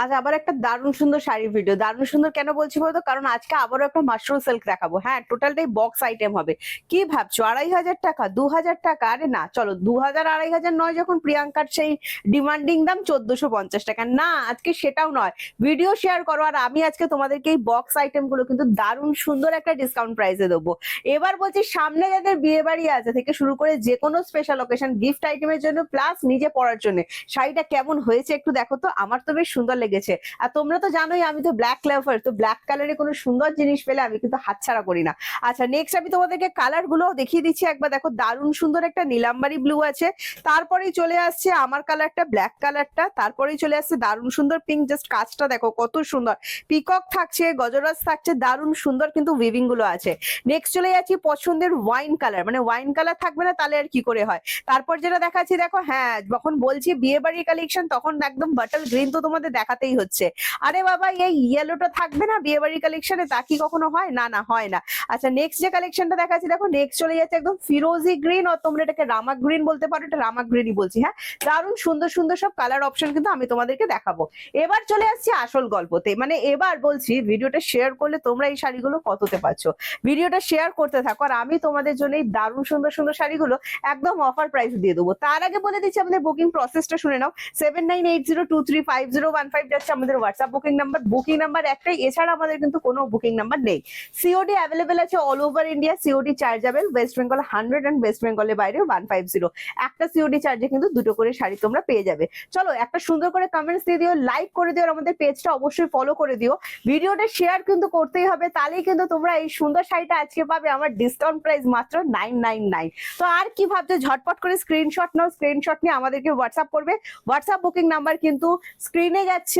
আজ আবার একটা দারুণ সুন্দর শাড়ি ভিডিও দারুণ সুন্দর কেন বলছি বলতো? কারণ আজকে আবারও একটা মাশরুম সিল্ক দেখাবো। হ্যাঁ টোটালটাই বক্স আইটেম হবে। কি ভাবছ? আড়াই হাজার টাকা? দু হাজার টাকা? আরে না, চলো, দু হাজার আড়াই হাজার নয় যখন প্রিয়াঙ্কার সেই ডিমান্ডিং দাম চোদ্দশো পঞ্চাশ টাকা। না, আজকে সেটাও নয়। ভিডিও শেয়ার করো আর আমি আজকে তোমাদেরকে এই বক্স আইটেমগুলো কিন্তু দারুণ সুন্দর একটা ডিসকাউন্ট প্রাইসে দেবো। এবার বলছি, সামনে যাদের বিয়ে বাড়ি আছে থেকে শুরু করে যে কোনো স্পেশাল অকেশন গিফট আইটেমের জন্য প্লাস নিজে পরার জন্য। শাড়িটা কেমন হয়েছে একটু দেখো তো? আমার তো বেশ সুন্দর লেগেছে। আর তোমরা তো জানোই আমি তো ব্ল্যাক লাভার তো ব্ল্যাক কালারে কোনো সুন্দর জিনিস পেলে আমি কিন্তু হাতছাড়া করি না। আচ্ছা নেক্সট আমি তোমাদেরকে কালারগুলো দেখিয়ে দিচ্ছি। একবার দেখো, দারুণ সুন্দর একটা নীলাম্বারি ব্লু আছে। তারপরেই চলে আসছে আমার কালারটা ব্ল্যাক কালারটা তারপরেই চলে আসছে দারুণ সুন্দর পিঙ্ক জাস্ট কাজটা দেখো, কত সুন্দর। পিকক থাকছে, গজরাজ থাকছে, দারুণ সুন্দর কিন্তু উইভিংগুলো আছে। নেক্সট চলে যাচ্ছি পছন্দের ওয়াইন কালার মানে ওয়াইন কালার থাকবে না, তাহলে আর কি করে হয়? তারপর যেটা দেখাচ্ছি, দেখো হ্যাঁ যখন বলছি বিয়ে বাড়ির কালেকশন তখন একদম বাটার গ্রিন তো তোমাদের দেখাতেই হচ্ছে। আরে বাবা, এই ইয়েলোটা থাকবে না? বিয়ে বাড়ির কালেকশনে তা কি কখনো হয়? না না, হয় না। আচ্ছা নেক্সট যে কালেকশনটা দেখাচ্ছি, দেখো নেক্সট চলে যাচ্ছে একদম ফিরোজি গ্রিন আর তোমরা এটাকে রামা গ্রিন বলতে পারো, এটা রামা গ্রিনই বলছি হ্যাঁ? দারুণ, সুন্দর সুন্দর সব কালার অপশন কিন্তু আমি তোমাদেরকে দেখাবো। এবার চলে আসছি আসল গল্পতে। মানে এবার বলছি, ভিডিওটা শেয়ার করলে তোমরা এই শাড়িগুলো কততে পাচ্ছ ভিডিওটা শেয়ার করতে থাকো আর আমি তোমাদের জন্য এই দারুণ, সুন্দর সুন্দর শাড়িগুলো একদম অফার প্রাইস দিয়ে দেবো। তার আগে বলে দিচ্ছি, আমাদের বুকিং প্রসেসটা শুনে নাও। Seven nine eight zero two three five zero one five যাচ্ছে আমাদের WhatsApp booking number booking number একটাই, এছাড়া আমাদের কিন্তু কোনো বুকিং নাম্বার নেই। সিওডি অ্যাভেলেবেল আছে all over India COD chargeable West Bengal hundred and West বেঙ্গলের বাইরে ওয়ান ফাইভ জিরো একটা সিওডি চার্জে কিন্তু দুটো করে শাড়ি তোমরা পেয়ে যাবে। চলো একটা সুন্দর করে কমেন্টস দিয়ে দিও লাইক করে দিও আমাদের পেজটা অবশ্যই ফলো করে দিও। ভিডিওটা শেয়ার কিন্তু করতেই হবে, তাহলেই কিন্তু তোমরা এই সুন্দর শাড়িটা আজকে পাবে আমার ডিসকাউন্ট প্রাইস মাত্র নাইন নাইন নাইন তো আর কি ভাবছ? ঝটপট করে স্ক্রিনশট নাও স্ক্রিনশট নিয়ে আমাদেরকে হোয়াটসঅ্যাপ করবে। হোয়াটসঅ্যাপ বুকিং নাম্বার কিন্তু স্ক্রিনে যাচ্ছে।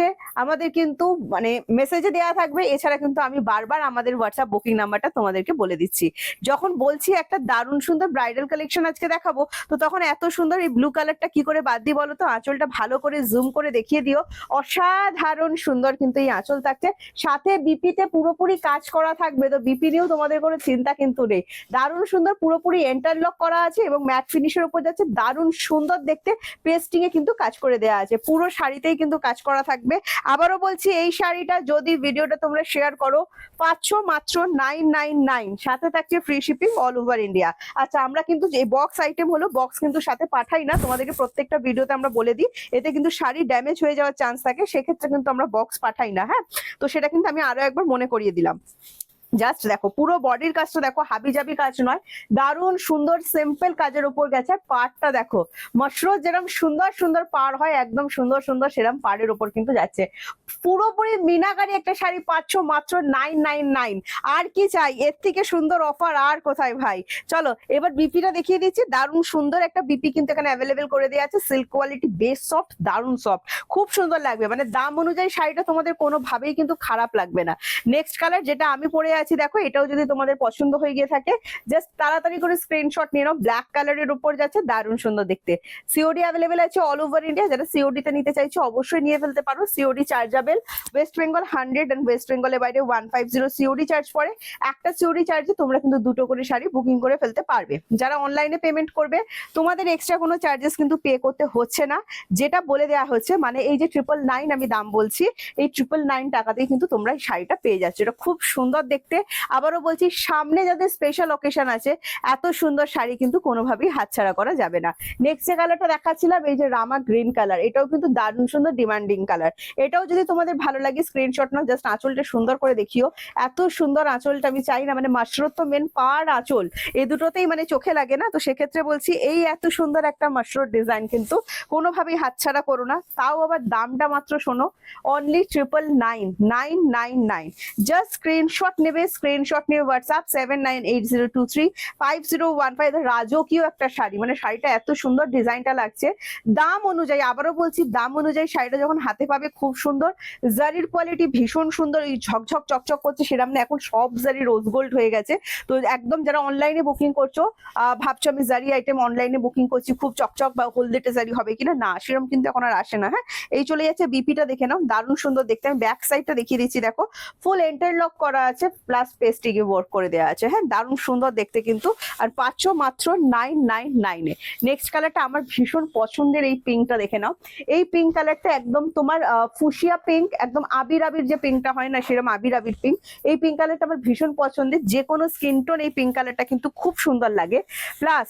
আমাদের কিন্তু মানে মেসেজে দেওয়া থাকবে। এছাড়া কিন্তু আমি বারবার আমাদের হোয়াটসঅ্যাপ বুকিং নাম্বারটা তোমাদেরকে বলে দিচ্ছি। যখন বলছি একটা দারুণ সুন্দর ব্রাইডাল কালেকশন আজকে দেখাবো, তো তখন এত সুন্দর এই ব্লু কালারটা কি করে বাদ দিই বলো তো? আঁচলটা ভালো করে জুম করে দেখিয়ে দিও। অসাধারণ সুন্দর কিন্তু এই আঁচল থাকছে। সাথে বিপিতে পুরোপুরি কাজ করা থাকবে, তো বিপি নিয়েও তোমাদের কোনো চিন্তা কিন্তু নেই। দারুণ সুন্দর পুরোপুরি এন্টারলক করা আছে এবং ম্যাট ফিনিশের উপর যাচ্ছে। দারুণ সুন্দর দেখতে পেস্টিং এ কিন্তু কাজ করে দেওয়া আছে। পুরো শাড়িতেই কিন্তু কাজ করা থাকবে। আবারও বলছি, এই শাড়িটা যদি ভিডিওটা তোমরা শেয়ার করো, পাঁচশো মাত্র নাইন নাইন নাইন সাথে থাকছে free shipping all over India আচ্ছা আমরা কিন্তু যে বক্স আইটেম হলো বক্স কিন্তু সাথে পাঠাই না। তোমাদেরকে প্রত্যেকটা ভিডিওতে আমরা বলে দিই, এতে কিন্তু শাড়ি ড্যামেজ হয়ে যাওয়ার চান্স থাকে। সেক্ষেত্রে কিন্তু আমরা বক্স পাঠাই না হ্যাঁ? তো সেটা কিন্তু আমি আরও একবার মনে করিয়ে দিলাম। জাস্ট দেখো, পুরো বডির কাজটা দেখো হাবি জাবি কাজ নয়। দারুণ সুন্দর সিম্পল কাজের উপর গেছে। পাড়টা দেখো মশরুম যেরকম সুন্দর সুন্দর পাড় হয়, একদম সুন্দর সুন্দর সেরকম পাড়ের উপর কিন্তু যাচ্ছে। পুরোপুরি মিনাকারি একটা শাড়ি পাচ্ছ মাত্র নাইন নাইন নাইন আর কি চাই? এর থেকে সুন্দর অফার আর কোথায় ভাই? চলো, এবার বিপিটা দেখিয়ে দিচ্ছি। দারুণ সুন্দর একটা বিপি কিন্তু এখানে অ্যাভেলেবেল করে দেওয়া আছে। সিল্ক কোয়ালিটি বেশ সফট দারুণ সফট খুব সুন্দর লাগবে। মানে দাম অনুযায়ী শাড়িটা তোমাদের কোনোভাবেই কিন্তু খারাপ লাগবে না। নেক্সট কালার যেটা আমি পরে আছি, দেখো, এটাও যদি তোমাদের পছন্দ হয়ে গিয়ে থাকে জাস্ট তাড়াতাড়ি করে স্ক্রিনশট নিয়ে নাও ব্ল্যাক কালারের উপর যাচ্ছে দারুণ সুন্দর দেখতে। সিওডি অ্যাভেলেবেল আছে অল ওভার ইন্ডিয়া যারা সিওডি তে নিতে চাইছো অবশ্যই নিয়ে ফেলতে পারো। COD chargeable West Bengal hundred and West বেঙ্গলের বাইরে one five zero COD charge পড়ে। একটা সিওডি চার্জে তোমরা কিন্তু দুটো করে শাড়ি বুকিং করে ফেলতে পারবে। যারা অনলাইনে পেমেন্ট করবে, তোমাদের এক্সট্রা কোনো চার্জেস কিন্তু পে করতে হচ্ছে না। যেটা বলে দেওয়া হচ্ছে মানে এই যে ট্রিপল নাইন আমি দাম বলছি, এই ট্রিপল নাইন টাকাতেই কিন্তু তোমরা এই শাড়িটা পেয়ে যাচ্ছ। এটা খুব সুন্দর দেখতে। আবারও বলছি, সামনে যাদের স্পেশাল অকেশন আছে, এত সুন্দর শাড়ি কিন্তু কোনোভাবেই হাতছাড়া করা যাবে না। নেক্সট যে কালারটা দেখাচ্ছিলাম, এই যে রামা গ্রিন কালার এটাও কিন্তু দারুণ সুন্দর ডিমান্ডিং কালার এটাও যদি তোমাদের ভালো লাগে স্ক্রিনশট নাও জাস্ট আঁচলটা সুন্দর করে দেখিও। এত সুন্দর আঁচলটা আমি চাই না মানে মাশরুর তো মেন পার আঁচল। এই দুটোতেই মানে চোখে লাগে না, তো সেক্ষেত্রে বলছি, এই এত সুন্দর একটা মাশরুর ডিজাইন কিন্তু কোনোভাবেই হাতছাড়া করো না। তাও আবার দামটা মাত্র শোনো only triple nine nine nine nine just screenshot নেবে স্ক্রিনশট নিয়ে WhatsApp seven nine eight zero two three five zero one five রাজকীয় একটা শাড়ি মানে শাড়িটা এত সুন্দর ডিজাইনটা লাগছে দাম অনুযায়ী আবারও বলছি দাম অনুযায়ী শাড়িটা যখন হাতে পাবে খুব সুন্দর জারির কোয়ালিটি ভীষণ সুন্দর এই ঝকঝক, চকচক করছে সেরকম না এখন সব জারি রোজ গোল্ড হয়ে গেছে। তো একদম যারা অনলাইনে বুকিং করছ ভাবছ আমি জারি আইটেম অনলাইনে বুকিং করছি, খুব চকচক বা হলদেটে জারি হবে কিনা? না, সেরকম কিন্তু এখন আর আসে না হ্যাঁ? এই চলে যাচ্ছে বিপিটা দেখে নাও, দারুণ সুন্দর দেখতে, আমি ব্যাক সাইডটা দেখিয়ে দিচ্ছি, দেখো। ফুল এন্টারলক করা আছে প্লাস পেস্টিকে ওয়ার্ক করে দেওয়া আছে। হ্যাঁ দারুণ সুন্দর দেখতে কিন্তু। আর পাচ্ছ মাত্র নাইন নাইন নাইনে নেক্সট কালারটা আমার ভীষণ পছন্দের এই পিঙ্কটা দেখে নাও। এই পিঙ্ক কালারটা একদম তোমার ফুসিয়া পিঙ্ক একদম আবির আবির যে পিঙ্কটা হয় না, সেরকম আবির আবির পিঙ্ক এই পিঙ্ক কালারটা আমার ভীষণ পছন্দের। যে কোনো স্কিন টোন এই পিঙ্ক কালারটা কিন্তু খুব সুন্দর লাগে। প্লাস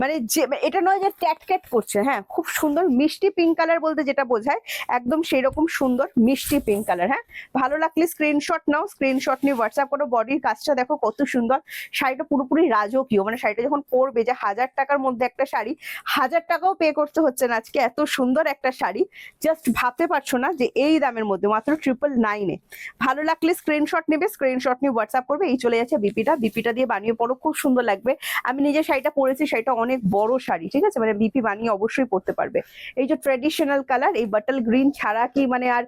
মানে যে এটা নয় যে ক্যাট ক্যাট করছে হ্যাঁ খুব সুন্দর মিষ্টি পিঙ্ক কালার বলতে যেটা বোঝায়, একদম সেই রকম সুন্দর মিষ্টি পিঙ্ক কালার হ্যাঁ। ভালো লাগলে স্ক্রিনশট নাও স্ক্রিনশট নিয়ে হোয়াটসঅ্যাপ করো বডির কাজটা দেখো কত সুন্দর। শাড়িটা পুরোপুরি রাজকীয় মানে শাড়িটা যখন পরবে যে হাজার টাকার মধ্যে একটা শাড়ি, হাজার টাকাও পে করতে হচ্ছে না আজকে, এত সুন্দর একটা শাড়ি। জাস্ট ভাবতে পারছ না যে এই দামের মধ্যে, মাত্র ট্রিপল নাইনে ভালো লাগলে স্ক্রিনশট নেবে স্ক্রিনশট নিয়ে হোয়াটসঅ্যাপ করবে, এই চলে যাচ্ছে বিপিটা। বিপিটা দিয়ে বানিয়ে পড়ো খুব সুন্দর লাগবে। আমি নিজে শাড়িটা পরেছি, শাড়িটা অনেক বড় শাড়ি, ঠিক আছে? মানে বিপি বানিয়ে অবশ্যই পড়তে পারবে। এই যে ট্রেডিশনাল কালার এই বাটল গ্রিন ছাড়া কি মানে আর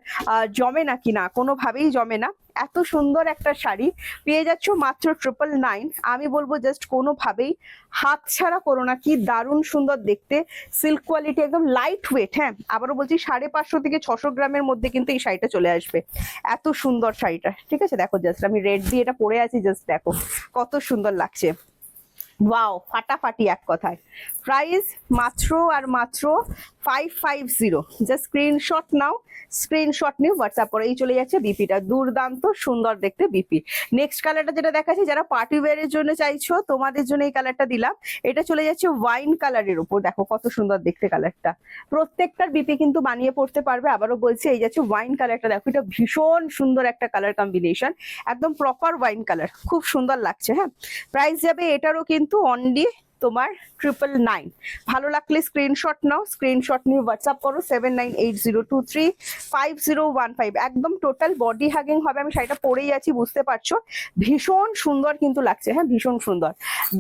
জমে না কি না? কোনোভাবেই জমে না। এত সুন্দর একটা শাড়ি। পেয়ে যাচ্ছ মাত্র ট্রিপল নাইন আমি বলব জাস্ট কোনোভাবেই হাত ছাড়া করো না কি, দারুণ সুন্দর দেখতে। সিল্ক কোয়ালিটি একদম লাইট ওয়েট হ্যাঁ? আবারও বলছি, সাড়ে পাঁচশো থেকে ছশো গ্রামের মধ্যে কিন্তু এই শাড়িটা চলে আসবে। এত সুন্দর শাড়িটা, ঠিক আছে? দেখো জাস্ট আমি রেড দিয়ে এটা পরে আছি জাস্ট দেখো। কত সুন্দর লাগছে। ওয়াও ফাটাফাটি এক কথায়। প্রাইস মাত্র আর মাত্র five five zero just screenshot নাও স্ক্রিনশট নিয়ে হোয়াটসঅ্যাপ করে এই চলে যাচ্ছে বিপিটা দুর্দান্ত, সুন্দর দেখতে বিপি নেক্সট কালারটা যেটা দেখাচ্ছি, যারা পার্টি ওয়ারের জন্য চাইছো, তোমাদের জন্য এই কালারটা দিলাম। এটা চলে যাচ্ছে ওয়াইন কালারের উপর। দেখো কত সুন্দর দেখতে কালারটা প্রত্যেকটার বিপি কিন্তু বানিয়ে পড়তে পারবে। আবারও বলছি, এই যাচ্ছে ওয়াইন কালারটা দেখো, এটা ভীষণ সুন্দর একটা কালার কম্বিনেশন একদম প্রপার ওয়াইন কালার খুব সুন্দর লাগছে হ্যাঁ? প্রাইস যাবে এটারও কিন্তু অনলি তোমার ট্রিপল নাইন ভালো লাগলে স্ক্রিনশট নাও স্ক্রিনশট নিয়ে হোয়াটসঅ্যাপ করো seven nine eight zero two three five zero one five একদম টোটাল বডি হাগিং হবে, আমি শাড়িটা পরেই আছি, বুঝতে পারছ? ভীষণ সুন্দর কিন্তু লাগছে হ্যাঁ ভীষণ সুন্দর।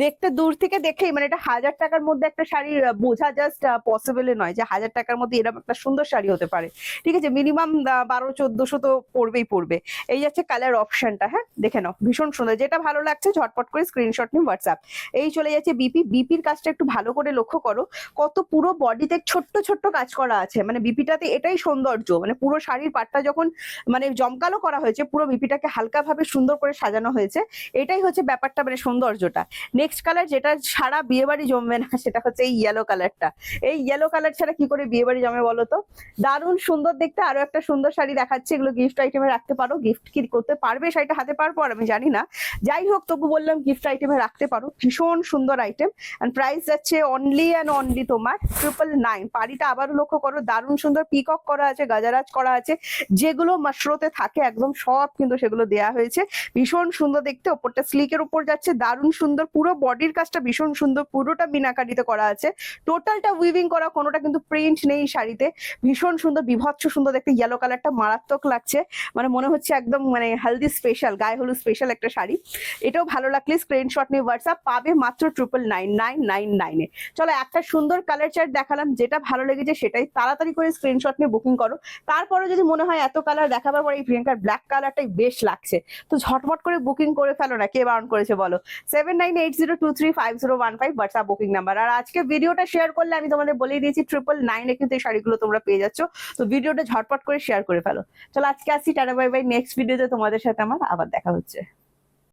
দেখতে দূর থেকে দেখেই মানে এটা হাজার টাকার মধ্যে একটা শাড়ি বোঝা জাস্ট পসিবল নয় যে হাজার টাকার মধ্যে এরকম একটা সুন্দর শাড়ি হতে পারে। ঠিক আছে মিনিমাম বারো, চোদ্দশো তো পড়বেই পড়বে এই যাচ্ছে কালার অপশনটা হ্যাঁ দেখে নাও, ভীষণ সুন্দর। যেটা ভালো লাগছে, ঝটপট করে স্ক্রিনশট নিয়ে হোয়াটসঅ্যাপ এই চলে যাচ্ছে বিপি বিপির কাজটা একটু ভালো করে লক্ষ্য করো, কত পুরো বডিতে ছোট্ট ছোট্ট কাজ করা আছে। মানে বিপিটাতে এটাই সৌন্দর্য। মানে পুরো শাড়ির পাটটা যখন মানে জমকালো করা হয়েছে, পুরো বিপিটাকে হালকাভাবে সুন্দর করে সাজানো হয়েছে। এটাই হচ্ছে ব্যাপারটা মানে সৌন্দর্যটা। নেক্সট কালার যেটা সারা বিয়ে বাড়ি জমবে না, সেটা হচ্ছে এই ইয়েলো কালারটা এই ইয়েলো কালার ছাড়া কি করে বিয়ে বাড়ি জমে বলো তো? দারুণ সুন্দর দেখতে, আরও একটা সুন্দর শাড়ি দেখাচ্ছে, এগুলো গিফট আইটেমে রাখতে পারো। গিফট কি করতে পারবে, শাড়িটা হাতে পারব আর আমি জানি না। যাই হোক, তবু বললাম গিফট আইটেমে রাখতে পারো। ভীষণ সুন্দর আইটেম অ্যান্ড প্রাইস যাচ্ছে অনলি অ্যান্ড অনলি তোমার ট্রিপল নাইন পাড়িটা আবারও লক্ষ্য করো, দারুণ সুন্দর পিকক করা আছে, গাজারাজ করা আছে। যেগুলো মাশরোতে থাকে, একদম সব কিন্তু সেগুলো দেয়া হয়েছে। ভীষণ সুন্দর দেখতে, ওপরটা স্লিকের উপর যাচ্ছে, দারুণ সুন্দর, পুরো বডির কাজটা ভীষণ সুন্দর, পুরোটা মিনাকারিতে করা আছে। টোটালটা উইভিং করা, কোনোটা কিন্তু প্রিন্ট নেই শাড়িতে। ভীষণ সুন্দর, বিভৎস সুন্দর দেখতে ইয়েলো কালারটা মারাত্মক লাগছে। মানে মনে হচ্ছে একদম মানে হেলদি স্পেশাল গায়ে হলুদ স্পেশাল একটা শাড়ি। এটাও ভালো লাগলে স্ক্রিনশট নিয়ে হোয়াটসঅ্যাপ পাবে মাত্র ট্রিপল নাইন নাইন নাইন নাইনে চলো একটা সুন্দর কালার চার্ট দেখালাম, যেটা ভালো লেগেছে সেটাই। তাড়াতাড়ি করে স্ক্রিনশট নিয়ে বুকিং করো। তারপরে যদি মনে হয় এত কালার দেখাবার পরে এই প্রিয়াঙ্কার ব্ল্যাক কালারটাই বেশ লাগছে। তো ঝটমট করে বুকিং করে ফেলো না, কে বারণ করেছে বলো? Seven nine eight zero two three five zero one five WhatsApp booking number আর আজকে ভিডিওটা শেয়ার করলে আমি তোমাদের বলেই দিয়েছি ট্রিপল নাইনে কিন্তু এই শাড়িগুলো তোমরা পেয়ে যাচ্ছ। তো ভিডিওটা ঝটপট করে শেয়ার করে ফেলো। চলো আজকে আসি, টাটা বাই বাই নেক্সট ভিডিওতে তোমাদের সাথে আমার আবার দেখা হচ্ছে।